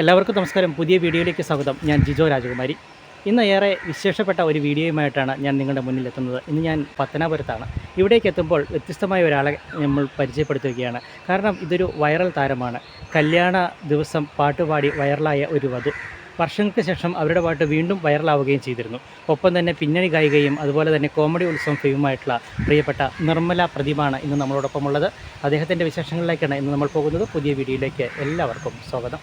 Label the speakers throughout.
Speaker 1: എല്ലാവർക്കും നമസ്കാരം. പുതിയ വീഡിയോയിലേക്ക് സ്വാഗതം. ഞാൻ ജിജോ രാജകുമാരി. ഇന്ന് ഏറെ വിശേഷപ്പെട്ട ഒരു വീഡിയോയുമായിട്ടാണ് ഞാൻ നിങ്ങളുടെ മുന്നിൽ എത്തുന്നത് ഇന്ന് ഞാൻ പത്തനാപുരത്താണ്. ഇവിടേക്ക് എത്തുമ്പോൾ വ്യത്യസ്തമായ ഒരാളെ നമ്മൾ പരിചയപ്പെടുത്തുകയാണ്. കാരണം ഇതൊരു വൈറൽ താരമാണ്. കല്യാണ ദിവസം പാട്ടുപാടി വൈറലായ ഒരു വധു. വർഷങ്ങൾക്ക് ശേഷം അവരുടെ പാട്ട് വീണ്ടും വൈറലാവുകയും ചെയ്തിരുന്നു. ഒപ്പം തന്നെ പിന്നണി ഗായികയും അതുപോലെ തന്നെ കോമഡി ഉത്സവം ഫെയുമായിട്ടുള്ള പ്രിയപ്പെട്ട നിർമ്മല പ്രതിമാണ് ഇന്ന് നമ്മളോടൊപ്പമുള്ളത്. അദ്ദേഹത്തിന്റെ വിശേഷങ്ങളിലേക്കാണ് ഇന്ന് നമ്മൾ പോകുന്നത്. പുതിയ വീഡിയോയിലേക്ക് എല്ലാവർക്കും സ്വാഗതം.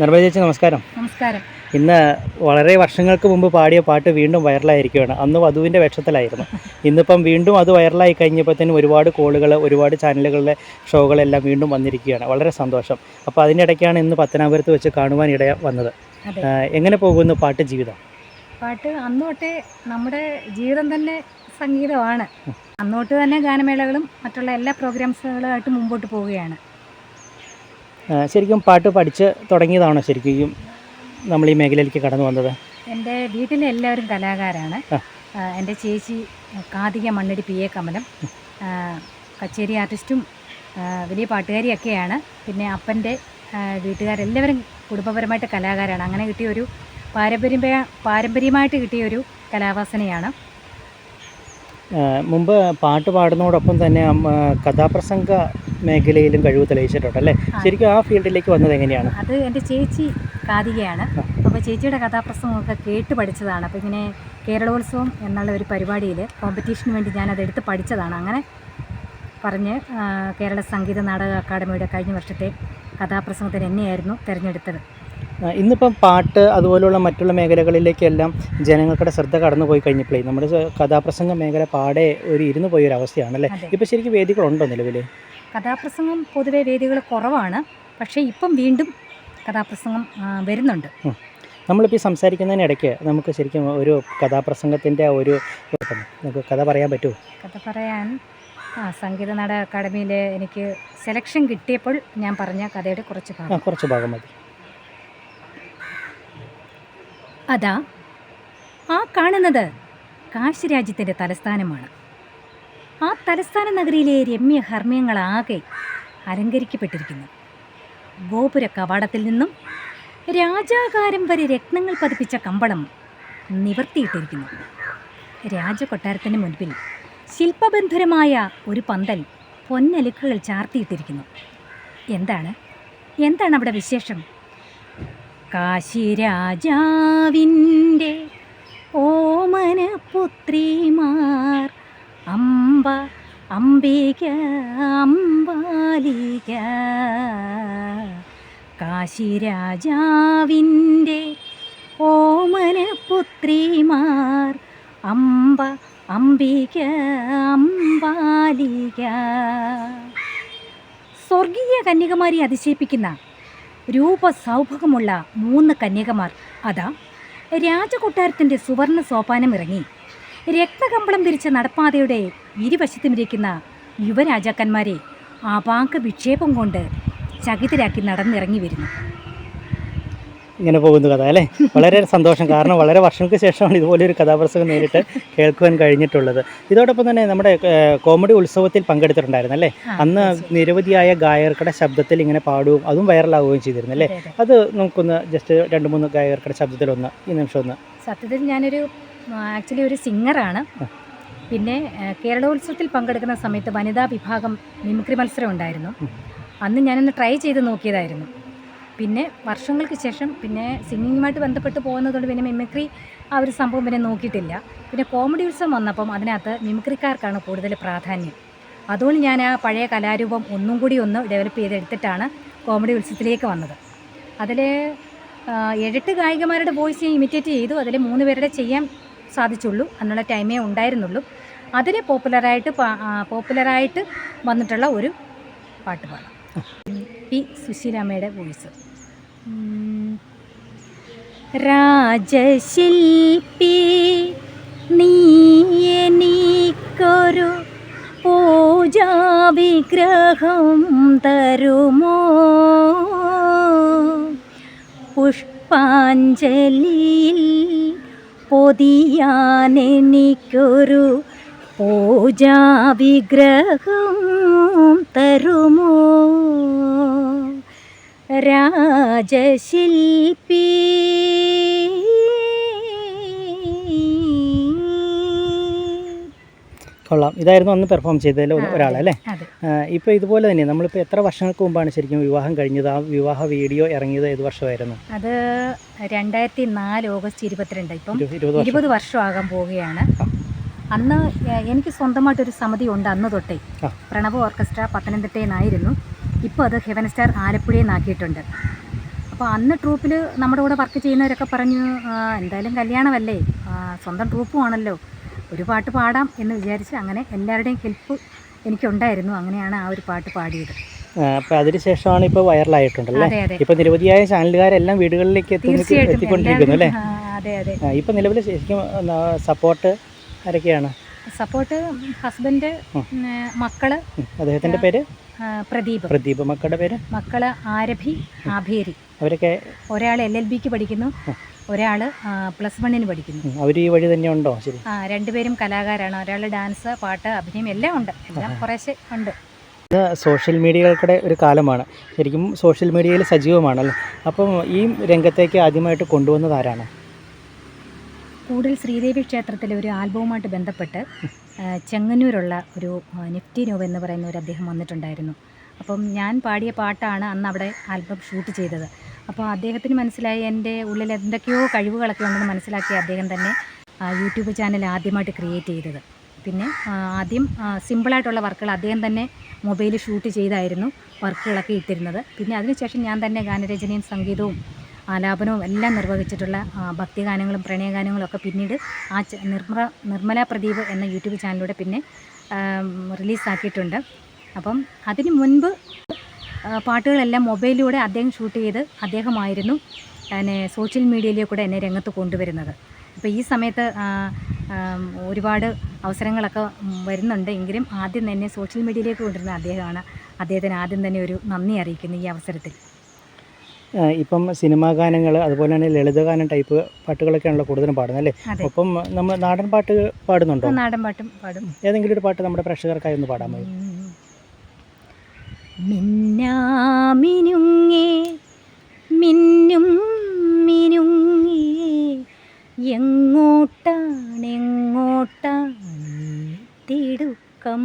Speaker 1: നിർമ്മല ചേച്ചി നമസ്കാരം.
Speaker 2: നമസ്കാരം.
Speaker 1: ഇന്ന് വളരെ വർഷങ്ങൾക്ക് മുമ്പ് പാടിയ പാട്ട് വീണ്ടും വൈറലായിരിക്കുകയാണ്. അന്ന് വധുവിന്റെ വേഷത്തിലായിരുന്നു. ഇന്നിപ്പം വീണ്ടും അത് വൈറലായി കഴിഞ്ഞപ്പോഴത്തേനും ഒരുപാട് കോളുകൾ ഒരുപാട് ചാനലുകളിലെ ഷോകളെല്ലാം വീണ്ടും വന്നിരിക്കുകയാണ്. വളരെ സന്തോഷം. അപ്പോൾ അതിനിടയ്ക്കാണ് ഇന്ന് പത്തനാപുരത്ത് വെച്ച് കാണുവാൻ ഇട വന്നത്. എങ്ങനെ പോകുന്നു പാട്ട് ജീവിതം?
Speaker 2: പാട്ട് അന്ന് തൊട്ടേ നമ്മുടെ ജീവിതം തന്നെ സംഗീതമാണ്. അന്നോട്ട് തന്നെ ഗാനമേളകളും മറ്റുള്ള എല്ലാ പ്രോഗ്രാംസുകളുമായിട്ട് മുമ്പോട്ട് പോവുകയാണ്.
Speaker 1: ശരിക്കും പാട്ട് പഠിച്ച് തുടങ്ങിയതാണോ ശരിക്കും നമ്മൾ ഈ മേഖലയിലേക്ക് കടന്നു വന്നത്?
Speaker 2: എന്റെ വീട്ടിലെ എല്ലാവരും കലാകാരാണ്. എന്റെ ചേച്ചി കാതിക മണ്ണടി പി എ കമലം. കച്ചേരി ആർട്ടിസ്റ്റും വലിയ പാട്ടുകാരിയൊക്കെയാണ്. പിന്നെ അപ്പന്റെ വീട്ടുകാരെല്ലാവരും കുടുംബപരമായിട്ട് കലാകാരാണ്. അങ്ങനെ കിട്ടിയൊരു പാരമ്പര്യ പാരമ്പര്യമായിട്ട് കിട്ടിയൊരു കലാവാസനയാണ്.
Speaker 1: മുമ്പ് പാട്ട് പാടുന്നതോടൊപ്പം തന്നെ കഥാപ്രസംഗ മേഖലയിലും കഴിവ് തെളിയിച്ചിട്ടുണ്ട് അല്ലേ. ശരിക്കും ആ ഫീൽഡിലേക്ക് വന്നത് എങ്ങനെയാണ്?
Speaker 2: അത് എന്റെ ചേച്ചി കാതികയാണ്. അപ്പോൾ ചേച്ചിയുടെ കഥാപ്രസംഗമൊക്കെ കേട്ട് പഠിച്ചതാണ്. അപ്പോൾ ഇങ്ങനെ കേരളോത്സവം എന്നുള്ള ഒരു പരിപാടിയിൽ കോമ്പറ്റീഷന് വേണ്ടി ഞാൻ എടുത്ത് പഠിച്ചതാണ്. അങ്ങനെ പറഞ്ഞ് കേരള സംഗീത നാടക അക്കാദമിയുടെ കഴിഞ്ഞ വർഷത്തെ കഥാപ്രസംഗത്തിന് എന്നെയായിരുന്നു തിരഞ്ഞെടുത്തത്.
Speaker 1: ഇന്നിപ്പം പാട്ട് അതുപോലുള്ള മറ്റുള്ള മേഖലകളിലേക്കെല്ലാം ജനങ്ങൾക്കുടെ ശ്രദ്ധ കടന്നുപോയി കഴിഞ്ഞപ്പോഴേ നമ്മുടെ കഥാപ്രസംഗ മേഖല പാടെ ഒരു ഇരുന്ന് പോയ ഒരു അവസ്ഥയാണല്ലേ
Speaker 2: അതെ.
Speaker 1: ശരിക്കും വേദികളുണ്ടോ നിലവിൽ?
Speaker 2: കഥാപ്രസംഗം പൊതുവെ വേദികൾ കുറവാണ്. പക്ഷേ ഇപ്പം വീണ്ടും കഥാപ്രസംഗം വരുന്നുണ്ട്.
Speaker 1: നമ്മളിപ്പോൾ ഈ സംസാരിക്കുന്നതിനിടയ്ക്ക് നമുക്ക് ശരിക്കും ഒരു കഥാപ്രസംഗത്തിന്റെ ഒരു നമുക്ക് കഥ പറയാൻ പറ്റുമോ
Speaker 2: കഥ പറയാൻ ആ സംഗീത നാടക അക്കാദമിയിൽ എനിക്ക് സെലക്ഷൻ കിട്ടിയപ്പോൾ ഞാൻ പറഞ്ഞ കഥയുടെ കുറച്ച് ഭാഗം.
Speaker 1: കുറച്ച് ഭാഗം മതി.
Speaker 2: അതാ ആ കാണുന്നത് കാശി രാജ്യത്തിന്റെ തലസ്ഥാനമാണ്. ആ തലസ്ഥാന നഗരിയിലെ രമ്യ ഹർമ്മ്യങ്ങളാകെ അലങ്കരിക്കപ്പെട്ടിരിക്കുന്നു. ഗോപുര കവാടത്തിൽ നിന്നും രാജാകാരം വരെ രത്നങ്ങൾ പതിപ്പിച്ച കമ്പളം നിവർത്തിയിട്ടിരിക്കുന്നു. രാജകൊട്ടാരത്തിന് മുൻപിൽ ശില്പബന്ധുരമായ ഒരു പന്തൽ പൊന്നലുക്കുകൾ ചാർത്തിയിട്ടിരിക്കുന്നു. എന്താണ്? എന്താണ് അവിടെ വിശേഷം? കാശിരാജാവിന്റെ ഓമന പുത്രിമാർ അമ്പ അംബിക അമ്പാലിക കാശിരാജാവിന്റെ ഓമനപുത്രിമാർ അംബ അംബിക അമ്പാലിക സ്വർഗീയ കന്യകമാരെ അതിശയിപ്പിക്കുന്ന രൂപസൗഭവമുള്ള മൂന്ന് കന്യകമാർ. അതാ രാജകൊട്ടാരത്തിന്റെ സുവർണ സോപാനം ഇറങ്ങി. രക്തകമ്പളം തിരിച്ച നടപ്പാതയുടെ ഇരുവശത്തുമിരിക്കുന്ന യുവരാജാക്കന്മാരെ ആപാങ്ക വിക്ഷേപം കൊണ്ട് ചകിതരാക്കി നടന്നിറങ്ങി വരുന്നു.
Speaker 1: ഇങ്ങനെ പോകുന്നു കഥ അല്ലേ? വളരെ സന്തോഷം. കാരണം വളരെ വർഷങ്ങൾക്ക് ശേഷമാണ് ഇതുപോലെ ഒരു കഥാപ്രസംഗം നേരിട്ട് കേൾക്കുവാൻ കഴിഞ്ഞിട്ടുള്ളത്. ഇതോടൊപ്പം തന്നെ നമ്മുടെ കോമഡി ഉത്സവത്തിൽ പങ്കെടുത്തിട്ടുണ്ടായിരുന്നു അല്ലേ? അന്ന്. നിരവധിയായ ഗായകരുടെ ശബ്ദത്തിൽ ഇങ്ങനെ പാടുകയും അതും വൈറലാവുകയും ചെയ്തിരുന്നു അല്ലേ.
Speaker 2: അത്
Speaker 1: നമുക്കൊന്ന് ജസ്റ്റ് രണ്ട് മൂന്ന് ഗായകർക്കടെ ശബ്ദത്തിൽ ഒന്ന് ഈ നിമിഷം ഒന്ന്
Speaker 2: സത്യത്തിൽ ഞാനൊരു ആക്ച്വലി ഒരു സിംഗറാണ്. പിന്നെ കേരളോത്സവത്തിൽ പങ്കെടുക്കുന്ന സമയത്ത് വനിതാ വിഭാഗം മിമിക്രി മത്സരം ഉണ്ടായിരുന്നു. അന്ന് ഞാനൊന്ന് ട്രൈ ചെയ്ത് നോക്കിയതായിരുന്നു. പിന്നെ വർഷങ്ങൾക്ക് ശേഷം പിന്നെ സിംഗിങ്ങുമായിട്ട് ബന്ധപ്പെട്ട് പോകുന്നതുകൊണ്ട് പിന്നെ മിമിക്രി ആ ഒരു സംഭവം പിന്നെ നോക്കിയിട്ടില്ല. പിന്നെ കോമഡി ഉത്സവം വന്നപ്പം അതിനകത്ത് മിമിക്രിക്കാർക്കാണ് കൂടുതൽ പ്രാധാന്യം. അതുകൊണ്ട് ഞാൻ ആ പഴയ കലാരൂപം ഒന്നും കൂടി ഒന്ന് ഡെവലപ്പ് ചെയ്തെടുത്തിട്ടാണ് കോമഡി ഉത്സവത്തിലേക്ക് വന്നത്. അതിൽ എട്ട് ഗായികമാരുടെ വോയിസ് ഞാൻ ഇമിറ്റേറ്റ് ചെയ്തു. അതിൽ മൂന്ന് പേരുടെ ചെയ്യാൻ സാധിച്ചുള്ളൂ അതിനുള്ള ടൈമേ ഉണ്ടായിരുന്നുള്ളൂ. അതിന് പോപ്പുലറായിട്ട് പോപ്പുലറായിട്ട് വന്നിട്ടുള്ള ഒരു പാട്ട് പാടാം. പി. സുശീലാമ്മയുടെ വോയിസ്. രാജശില്പി നീ എനിക്കൊരു പൂജാവിഗ്രഹം തരുമോ? പുഷ്പാഞ്ജലിയിൽ പൊതിയാൻ എനിക്കൊരു പൂജാവിഗ്രഹം തരുമോ? രാജശില്പി
Speaker 1: കൊള്ളാം. ഇതായിരുന്നു അന്ന് പെർഫോം ചെയ്തതിൽ ഒരാളല്ലേ
Speaker 2: ഇപ്പൊ
Speaker 1: ഇപ്പോൾ ഇതുപോലെ തന്നെ നമ്മളിപ്പോൾ എത്ര വർഷങ്ങൾക്ക് മുമ്പാണ് ശരിക്കും വിവാഹം കഴിഞ്ഞത്? ആ വിവാഹ വീഡിയോ ഇറങ്ങിയത് ഏത് വർഷമായിരുന്നു?
Speaker 2: അത് രണ്ടായിരത്തി നാല് ഓഗസ്റ്റ് ഇരുപത്തിരണ്ട്. ഇപ്പം
Speaker 1: ഇരുപത് വർഷം.
Speaker 2: ഇരുപത് വർഷമാകാൻ പോവുകയാണ്. അന്ന് എനിക്ക് സ്വന്തമായിട്ടൊരു സമിതി ഉണ്ട് അന്ന് തൊട്ടേ. പ്രണവ് ഓർക്കസ്ട്ര പത്തനംതിട്ടയിൽ നിന്നായിരുന്നു ഇപ്പോൾ അത് ഹെവൻ സ്റ്റാർ ആലപ്പുഴയിൽ നിന്നാക്കിയിട്ടുണ്ട് അപ്പോൾ അന്ന് ട്രൂപ്പിൽ നമ്മുടെ കൂടെ വർക്ക് ചെയ്യുന്നവരൊക്കെ പറഞ്ഞു എന്തായാലും കല്യാണമല്ലേ? സ്വന്തം ട്രൂപ്പുമാണല്ലോ. ഒരു പാട്ട് പാടാം എന്ന് വിചാരിച്ച് അങ്ങനെ എല്ലാവരുടെയും ഹെൽപ്പ് എനിക്കുണ്ടായിരുന്നു. അങ്ങനെയാണ് ആ ഒരു പാട്ട് പാടിയത്.
Speaker 1: അപ്പോൾ അതിനുശേഷമാണ് ഇപ്പോൾ വൈറലായിട്ടുണ്ടല്ലേ? ഇപ്പോൾ നിരവധിയായ ചാനലുകാരെല്ലാം വീടുകളിലേക്ക് എത്തി എത്തിക്കൊണ്ടിരിക്കുന്നു അല്ലേ? ഇപ്പൊ നിലവിൽ ശരിക്കും സപ്പോർട്ട് ആരൊക്കെയാണ്?
Speaker 2: Support husband.
Speaker 1: മക്കൾ അദ്ദേഹത്തിന്റെ പേര്?
Speaker 2: പ്രദീപ്.
Speaker 1: പ്രദീപ്. മക്കളുടെ പേര്?
Speaker 2: മക്കൾ ആരഭി ആഭേരി.
Speaker 1: അവരൊക്കെ?
Speaker 2: ഒരാൾ എൽ എൽ ബിക്ക് പഠിക്കുന്നു
Speaker 1: ഒരാൾ
Speaker 2: ഒരാൾ പ്ലസ് വണ്ണിന് പഠിക്കുന്നു.
Speaker 1: അവർ ഈ വഴി തന്നെ ഉണ്ടോ? ശരി.
Speaker 2: ആ രണ്ടുപേരും കലാകാരാണ്. ഒരാൾ ഡാൻസ് പാട്ട് അഭിനയം എല്ലാം ഉണ്ട്. എല്ലാം കുറേശ്ശെ ഉണ്ട്.
Speaker 1: ഇത് സോഷ്യൽ മീഡിയകൾക്കിടെ ഒരു കാലമാണ്. ശരിക്കും സോഷ്യൽ മീഡിയയിൽ സജീവമാണല്ലോ. അപ്പം ഈ രംഗത്തേക്ക് ആദ്യമായിട്ട് കൊണ്ടുവന്നത് ആരാണ്?
Speaker 2: കൂടുതൽ ശ്രീദേവി ക്ഷേത്രത്തിലെ ഒരു ആൽബവുമായിട്ട് ബന്ധപ്പെട്ട് ചെങ്ങന്നൂരുള്ള ഒരു നിഫ്റ്റി നോവ് എന്ന് പറയുന്ന ഒരു അദ്ദേഹം വന്നിട്ടുണ്ടായിരുന്നു. അപ്പം ഞാൻ പാടിയ പാട്ടാണ് അന്ന് അവിടെ ആൽബം ഷൂട്ട് ചെയ്തത്. അപ്പോൾ അദ്ദേഹത്തിന് മനസ്സിലായി എന്റെ ഉള്ളിൽ എന്തൊക്കെയോ കഴിവുകളൊക്കെ ഉണ്ടെന്ന് മനസ്സിലാക്കി അദ്ദേഹം തന്നെ യൂട്യൂബ് ചാനൽ ആദ്യമായിട്ട് ക്രിയേറ്റ് ചെയ്തത്. പിന്നെ ആദ്യം സിമ്പിളായിട്ടുള്ള വർക്കുകൾ അദ്ദേഹം തന്നെ മൊബൈലിൽ ഷൂട്ട് ചെയ്തായിരുന്നു വർക്കുകളൊക്കെ ഇട്ടിരുന്നത്. പിന്നെ അതിനുശേഷം ഞാൻ തന്നെ ഗാനരചനയും സംഗീതവും ആലാപനവും എല്ലാം നിർവഹിച്ചിട്ടുള്ള ഭക്തിഗാനങ്ങളും പ്രണയഗാനങ്ങളും ഒക്കെ പിന്നീട് ആ നിർമ്മ നിർമ്മല പ്രദീപ് എന്ന യൂട്യൂബ് ചാനലിലൂടെ പിന്നെ റിലീസാക്കിയിട്ടുണ്ട്. അപ്പം അതിന് മുൻപ് പാട്ടുകളെല്ലാം മൊബൈലിലൂടെ അദ്ദേഹം ഷൂട്ട് ചെയ്ത് അദ്ദേഹമായിരുന്നു എന്നെ സോഷ്യൽ മീഡിയയിലേക്കൂടെ എന്നെ രംഗത്ത് കൊണ്ടുവരുന്നത്. അപ്പോൾ ഈ സമയത്ത് ഒരുപാട് അവസരങ്ങളൊക്കെ വരുന്നുണ്ട് എങ്കിലും ആദ്യം തന്നെ സോഷ്യൽ മീഡിയയിലേക്ക് കൊണ്ടുവരുന്ന അദ്ദേഹമാണ് അദ്ദേഹത്തിന് ആദ്യം തന്നെ ഒരു നന്ദി അറിയിക്കുന്നു ഈ അവസരത്തിൽ.
Speaker 1: ഇപ്പം സിനിമാ ഗാനങ്ങൾ അതുപോലെ തന്നെ ലളിതഗാനം ടൈപ്പ് പാട്ടുകളൊക്കെയാണല്ലോ കൂടുതലും പാടുന്നത് അല്ലേ?
Speaker 2: അപ്പം
Speaker 1: ഒപ്പം നമ്മൾ നാടൻ പാട്ട് പാടുന്നുണ്ടോ?
Speaker 2: നാടൻ പാട്ടും പാടും.
Speaker 1: ഏതെങ്കിലും ഒരു പാട്ട് നമ്മുടെ പ്രേക്ഷകർക്കായി ഒന്ന് പാടാമോ
Speaker 2: മിന്നാമിനുങ്ങേ മിന്നും മിനുങ്ങേ എങ്ങോട്ടാണെങ്ങോട്ടാണ് തിടുക്കം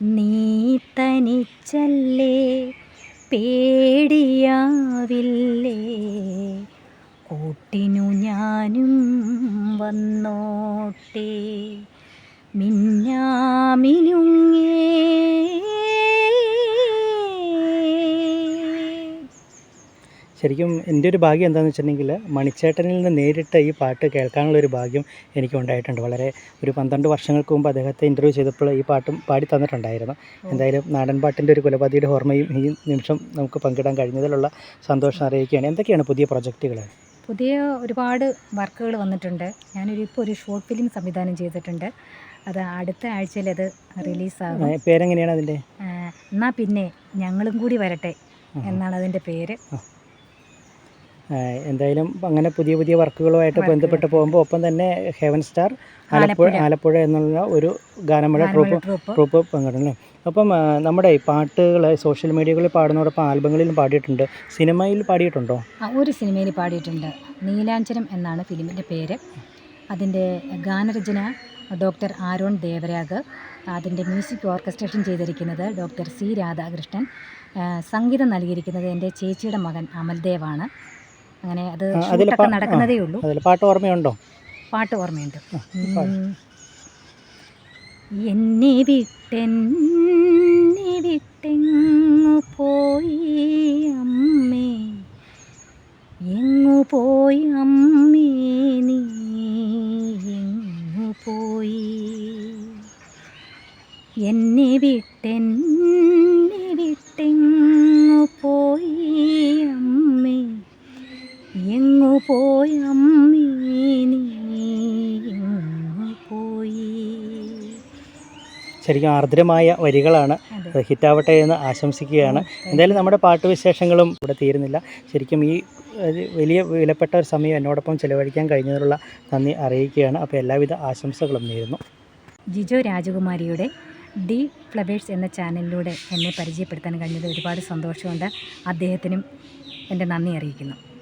Speaker 2: നീ തനിച്ചല്ലേ പേടിയാവില്ലേ കൂട്ടിനു ഞാനും വന്നോട്ടെ. മിന്നാമിനുങ്ങേ.
Speaker 1: ശരിക്കും എന്റെ ഒരു ഭാഗ്യം എന്താണെന്ന് വെച്ചിട്ടുണ്ടെങ്കിൽ മണിച്ചേട്ടനിൽ നിന്ന് നേരിട്ട് ഈ പാട്ട് കേൾക്കാനുള്ള ഒരു ഭാഗ്യം എനിക്ക് ഉണ്ടായിട്ടുണ്ട്. വളരെ ഒരു പന്ത്രണ്ട് വർഷങ്ങൾക്ക് മുമ്പ് അദ്ദേഹത്തെ ഇന്റർവ്യൂ ചെയ്തപ്പോൾ ഈ പാട്ടും പാടി തന്നിട്ടുണ്ടായിരുന്നു. എന്തായാലും നാടൻ പാട്ടിന്റെ ഒരു കുലപതിയുടെ ഓർമ്മയും ഈ നിമിഷം നമുക്ക് പങ്കിടാൻ കഴിഞ്ഞതിലുള്ള സന്തോഷം അറിയിക്കുകയാണ്. എന്തൊക്കെയാണ് പുതിയ പ്രൊജക്റ്റുകൾ?
Speaker 2: പുതിയ ഒരുപാട് വർക്കുകൾ വന്നിട്ടുണ്ട്. ഞാനൊരു ഇപ്പോൾ ഒരു ഷോർട്ട് ഫിലിം സംവിധാനം ചെയ്തിട്ടുണ്ട്. അത് അടുത്ത ആഴ്ചയിൽ അത് റിലീസാകും.
Speaker 1: പേരെങ്ങനെയാണ് അതിന്റെ?
Speaker 2: ആ, എന്നാ പിന്നെ ഞങ്ങളും കൂടി വരട്ടെ എന്നാണ് അതിന്റെ പേര്.
Speaker 1: എന്തായാലും അങ്ങനെ പുതിയ പുതിയ വർക്കുകളുമായിട്ട്. ബന്ധപ്പെട്ട് പോകുമ്പോൾ ഒപ്പം തന്നെ ഹെവൻ സ്റ്റാർ ആലപ്പുഴ.
Speaker 2: ആലപ്പുഴ.
Speaker 1: എന്നുള്ള ഒരു ഗാനമേള ട്രൂപ്പ്
Speaker 2: ട്രൂപ്പ്
Speaker 1: പങ്കിടുന്നു. അപ്പം നമ്മുടെ ഈ പാട്ടുകൾ സോഷ്യൽ മീഡിയകളിൽ പാടുന്നതോടൊപ്പം ആൽബങ്ങളിലും പാടിയിട്ടുണ്ട്. സിനിമയിൽ പാടിയിട്ടുണ്ടോ?
Speaker 2: ആ, ഒരു സിനിമയിൽ പാടിയിട്ടുണ്ട്. നീലാഞ്ചനം എന്നാണ് ഫിലിമിന്റെ പേര്. അതിന്റെ ഗാനരചന ഡോക്ടർ ആരോൺ ദേവരാഗ്. അതിന്റെ മ്യൂസിക് ഓർക്കസ്ട്രേഷൻ ചെയ്തിരിക്കുന്നത് ഡോക്ടർ സി രാധാകൃഷ്ണൻ. സംഗീതം നൽകിയിരിക്കുന്നത് എന്റെ ചേച്ചിയുടെ മകൻ അമൽദേവാണ്. അങ്ങനെ അത് ഷൂട്ടൊക്കെ നടക്കുന്നതേ ഉള്ളൂ.
Speaker 1: അതിൽ പാട്ട് ഓർമ്മയുണ്ടോ?
Speaker 2: പാട്ട് ഓർമ്മയുണ്ട്. എന്നെ വിട്ടെന്നെ വിട്ടെങ്ങു പോയി അമ്മേ. എങ്ങു പോയി അമ്മേ നീ? എങ്ങു പോയി? എന്നെ വിട്ടെന്നെ പോയി അമ്മീ
Speaker 1: ശരിക്കും ആർദ്രമായ വരികളാണ് ഹിറ്റാവട്ടെ എന്ന് ആശംസിക്കുകയാണ്. എന്തായാലും നമ്മുടെ പാട്ട് വിശേഷങ്ങളും ഇവിടെ തീരുന്നില്ല. ശരിക്കും ഈ വലിയ വിലപ്പെട്ട ഒരു സമയം എന്നോടൊപ്പം ചിലവഴിക്കാൻ കഴിഞ്ഞതിനുള്ള നന്ദി അറിയിക്കുകയാണ്. അപ്പോൾ എല്ലാവിധ ആശംസകളും നേരുന്നു.
Speaker 2: ജിജോ രാജകുമാരിയുടെ ഡി ഫ്ലബേഴ്സ് എന്ന ചാനലിലൂടെ എന്നെ പരിചയപ്പെടുത്താൻ കഴിഞ്ഞത് ഒരുപാട് സന്തോഷമുണ്ട്. അദ്ദേഹത്തിനും എന്റെ നന്ദി അറിയിക്കുന്നു.